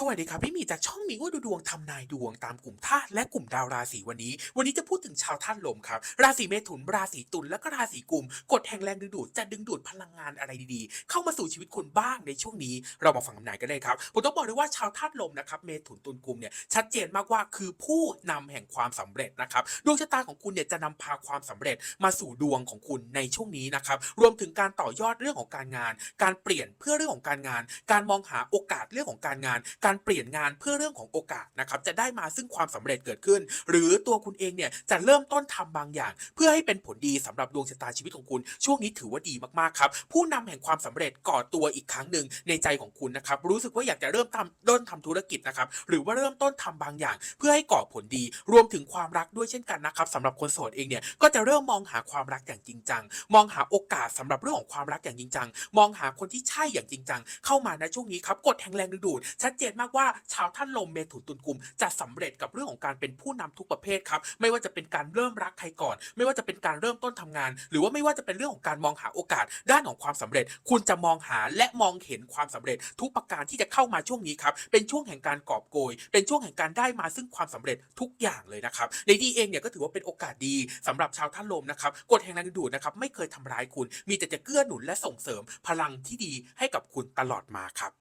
สวัสดีครับพี่มีจากช่องมีว่าดูดวงทำนายดวงตามกลุ่มธาตุและกลุ่มดาวราศีวันนี้ วันนี้จะพูดถึงชาวธาตุลมครับ ราศีเมถุน ราศีตุลและก็ราศีกุมกฎแห่งแรงดึงดูดจะดึงดูดพลังงานอะไรดีๆ เข้ามาสู่ชีวิตคุณบ้างในช่วงนี้ เรามาฟังคำนายกันเลยครับผมต้องบอกเลยว่าชาวธาตุลมนะครับเมถุนตุลกุมเนี่ยชัดเจนมากว่าคือผู้นำแห่งความสำเร็จนะครับดวงชะตาของคุณเนี่ยจะนำพาความสำเร็จมาสู่ดวงของคุณในช่วงนี้นะครับรวมถึงการต่อยอดเรื่องของการงาน การเปลี่ยนเพื่อเรื่องของการงาน การมองหาโอกาสเรื่องของการงานการเปลี่ยนงานเพื่อเรื่องของโอกาสนะครับจะได้มาซึ่งความสำเร็จเกิดขึ้น หรือตัวคุณเองเนี่ยจะเริ่มต้นทำบางอย่าง เพื่อให้เป็นผลดีสำหรับดวงชะตาชีวิตของคุณ ช่วงนี้ถือว่าดีมากๆครับผู้นำแห่งความสำเร็จก่อตัวอีกครั้งหนึ่งในใจของคุณนะครับรู้สึกว่าอยากจะเริ่มทำเริ่มทำธุรกิจนะครับหรือว่าเริ่มต้นทำบางอย่าง เพื่อให้ก่อผลดี รวมถึงความรักด้วยเช่นกันนะครับสำหรับคนโสดเองเนี่ยก็จะเริ่มมองหาความรักอย่างจริงจังมองหาโอกาสสำหรับเรื่องของความรักอย่างจริงจังมองหาคนที่ใช่อย่างจริงจังเข้ามาในช่วงนี้ครับกฎแห่งแรงดึงดูดชัดเจนมากว่าชาวท่านลมเมถุนตุลกุม จะสำเร็จกับเรื่องของการเป็นผู้นำทุกประเภทครับไม่ว่าจะเป็นการเริ่มรักใครก่อน ไม่ว่าจะเป็นการเริ่มต้นทำงาน หรือว่าไม่ว่าจะเป็นเรื่องของการมองหาโอกาส ด้านของความสำเร็จ คุณจะมองหาและมองเห็นความสำเร็จ ทุกประการที่จะเข้ามาช่วงนี้ครับเป็นช่วงแห่งการกอบโกย เป็นช่วงแห่งการได้มาซึ่งความสำเร็จทุกอย่างเลยนะครับในดีเองเนี่ยก็ถือว่าเป็นโอกาสดีสำหรับชาวท่านลมนะครับกฎแห่งแรงดึงดูดนะครับไม่เคยทำร้ายคุณ มีแต่จะเกื้อหนุนและส่งเสริมพลังที่ดีให้กับคุณตลอดมาครับ